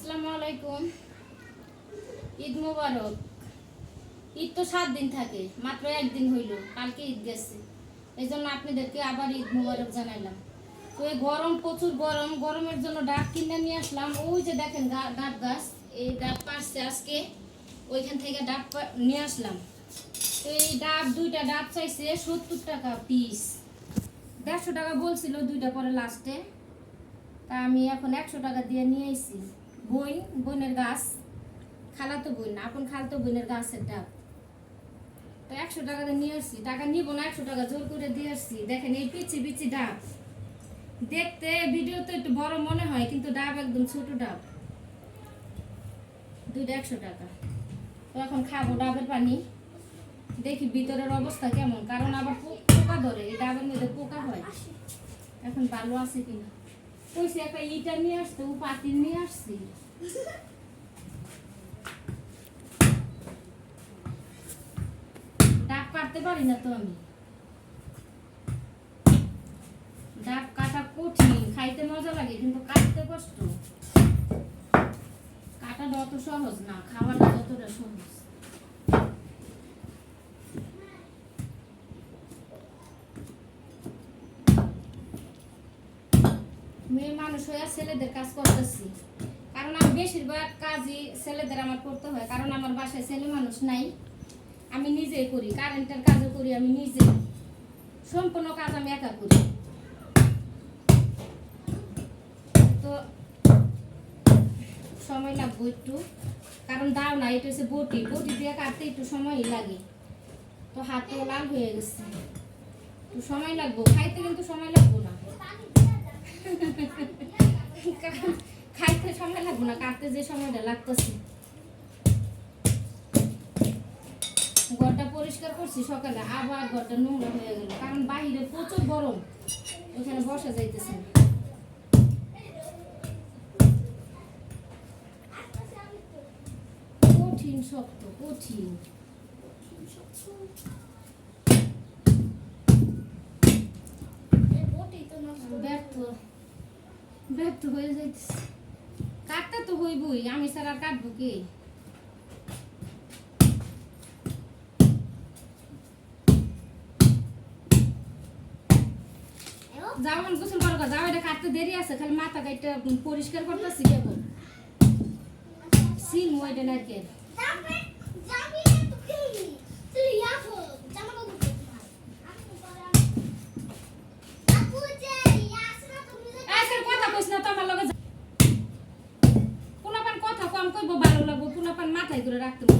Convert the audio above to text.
আসসালামু আলাইকুম। ঈদ মোবারক। ঈদ তো সাত দিন থাকে, মাত্র একদিন হইল, কালকে ঈদ গেছে। এই জন্য আপনাদেরকে আবার ঈদ মোবারক জানাইলাম। তো এই গরম, প্রচুর গরম, গরমের জন্য ডাব কিনে নিয়ে আসলাম। ওই যে দেখেন ডাব গাছ, এই ডাব পারছে আজকে। ওইখান থেকে ডাব নিয়ে আসলাম। তো এই ডাব, দুইটা ডাব চাইছে, সত্তর টাকা পিস। দেড়শো টাকা বলছিল, দুইটা পরে লাস্টে। তা আমি এখন একশো টাকা দিয়ে নিয়ে বই বোনের গাছ, খালাতো বই না, আপন খালতো বোনের গাছের ডাব। তো একশো টাকা নিয়ে আসছি। টাকা নিব না, একশো টাকা জোর করে দিয়ে আসছি। দেখেন এই পিচি পিচি ডাব। দেখতে, ভিডিওতে একটু বড় মনে হয়, কিন্তু ডাব একদম ছোট ডাব। দুইটা একশো টাকা। তো এখন খাব ডাবের পানি। দেখি ভিতরের অবস্থা কেমন। কারণ আবার পোকা ধরে। এই ডাবের মধ্যে পোকা হয়। এখন ভালো আছে কিনা? কইছে একটা ইটা নিয়ে আসতে ও পাতিল নিয়ে আসছি ডাব কাটতে পারি না তো আমি ডাব কাটা কঠিন খাইতে মজা লাগে কিন্তু কাটতে কষ্ট কাটাটা অত সহজ না খাওয়াটা যতটা সহজ মেয়ে মানুষ হয়ে ছেলেদের কাজ করতেছি। কারণ আমি বেশিরভাগ কাজই ছেলেদের আমার করতে হয়, কারণ আমার বাসায় ছেলে মানুষ নাই। আমি নিজেই করি, কারেন্টের কাজও করি আমি নিজে সম্পূর্ণ কাজ আমি একা করি। তো সময় লাগবো একটু, কারণ দাও না, এটা হচ্ছে বটি। বটি দিয়ে কাটতে একটু সময়ই লাগে। তো হাতও লাল হয়ে গেছে। একটু সময় লাগবো, খাইতে কিন্তু সময় লাগবো না। খাইতে সময় লাগবে না কাটতে যে সময়টা লাগতেছে। ঘরটা পরিষ্কার করছি সকালে আবার ঘরটা নোংরা হয়ে গেল কারণ বাইরে প্রচুর গরম ওখানে বসা যাইতেছে না। কঠিন শক্ত কঠিন। ব্যর্থ। ব্যর্থ হয়ে যাইতেছে। কাটতে তো হইবই আমি স্যার আর কাটবো কি? যাও আমি গোসল করো যাও এটা কাটতে দেরি আছে খালি মাথা কাটতে পরিষ্কার করতেছি কেবল সিল মোয়াইটা নারকেল এই স্যার কথা কইস না তো আমার লগে পোলাপান কথা কম কইবো ভালো লাগবো পোলাপান মাথায় করে রাখতে